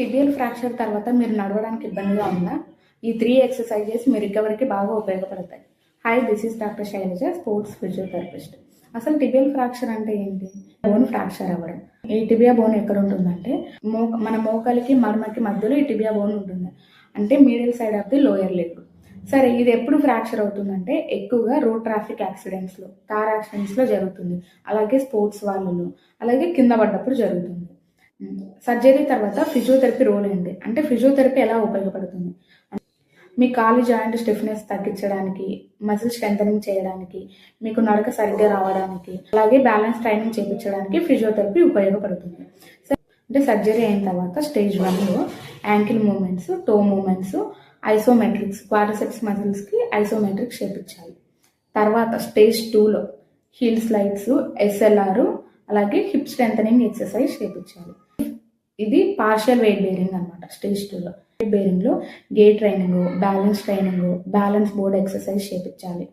Tibial fracture తర్వాత మీరు నడవడానికి ఇబ్బందిగా ఉందా ఈ త్రీ ఎక్సర్సైజెస్ మీ రికవరీకి బాగా ఉపయోగపడతాయి. Hi this is doctor Shailaja sports physiotherapist అసలు టిబియల్ ఫ్రాక్చర్ అంటే ఏంటి? బోన్ ఫ్రాక్చర్ అవ్వడం. ఈ టిబియా బోన్ ఎక్కడ ఉంటుందంటే మో మన మోకాలికి మర్మకి మధ్యలో ఈ టిబియా బోన్ ఉంటుంది. అంటే middle side of the lower leg సరే ఇది ఎప్పుడు ఫ్రాక్చర్ అవుతుందంటే ఎక్కువగా రోడ్ ట్రాఫిక్ యాక్సిడెంట్స్లో కార్ యాక్సిడెంట్స్లో జరుగుతుంది. అలాగే స్పోర్ట్స్ వాళ్ళలో అలాగే కింద పడ్డప్పుడు జరుగుతుంది. సర్జరీ తర్వాత ఫిజియోథెరపీ రోల్ ఏంటి అంటే ఫిజియోథెరపీ ఎలా ఉపయోగపడుతుంది? మీ కాలు జాయింట్ స్టిఫ్నెస్ తగ్గించడానికి మజిల్ స్ట్రెంథనింగ్ చేయడానికి మీకు నడక సరిగ్గా రావడానికి అలాగే బ్యాలెన్స్ ట్రైనింగ్ చేయించడానికి ఫిజియోథెరపీ ఉపయోగపడుతుంది. అంటే సర్జరీ అయిన తర్వాత స్టేజ్ వన్లో ankle movements toe movements isometrics quadriceps మజిల్స్కి isometrics చేపించాలి. తర్వాత స్టేజ్ టూలో హీల్ స్లైడ్స్ ఎస్ఎల్ఆర్ అలాగే హిప్ స్ట్రెంథనింగ్ ఎక్సర్సైజ్ చేయించాలి ఇది పార్షియల్ వెయిట్ బేరింగ్ అనమాట స్టేజ్ టూలో weight బేరింగ్లో gait training balance training balance board exercise చేయించాలి